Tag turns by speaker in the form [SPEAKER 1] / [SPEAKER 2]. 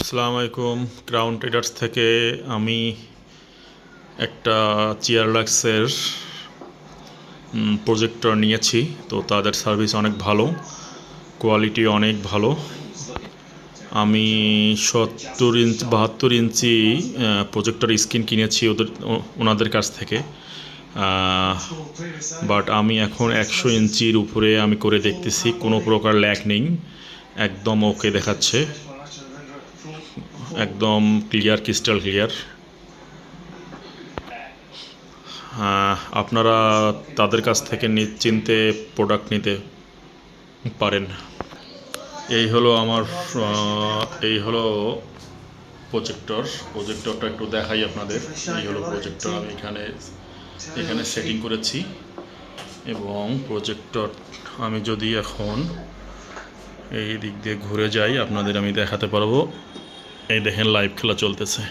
[SPEAKER 1] আসসালামু আলাইকুম। Crown traders থেকে আমি একটা চিয়ারলাক্সের প্রজেক্টর নিয়েছি। তো তাদের সার্ভিস অনেক ভালো কোয়ালিটি অনেক ভালো। আমি সত্তর ইঞ্চ বাহাত্তর ইঞ্চি প্রজেক্টর স্ক্রিন কিনেছি ওদের ওনাদের কাছ থেকে। বাট আমি এখন একশো ইঞ্চির উপরে আমি করে দেখতেছি, কোনো প্রকার ল্যাক নেই। একদম ওকে দেখাচ্ছে। একদম ক্লিয়ার ক্রিস্টাল ক্লিয়ার আপনারা তাদের কাছ থেকে নিশ্চিন্তে প্রোডাক্ট নিতে পারেন। এই হলো আমার এই হলো প্রজেক্টর প্রজেক্টরটা একটু দেখাই আপনাদের। এই হলো প্রজেক্টর আমি এখানে এখানে সেটিং করেছি। এবং প্রজেক্টর আমি যদি এখন এই দিক দিয়ে ঘুরে যাই, আপনাদের আমি দেখাতে পারব। এই দেখেন লাইভ খেলা চলতেছে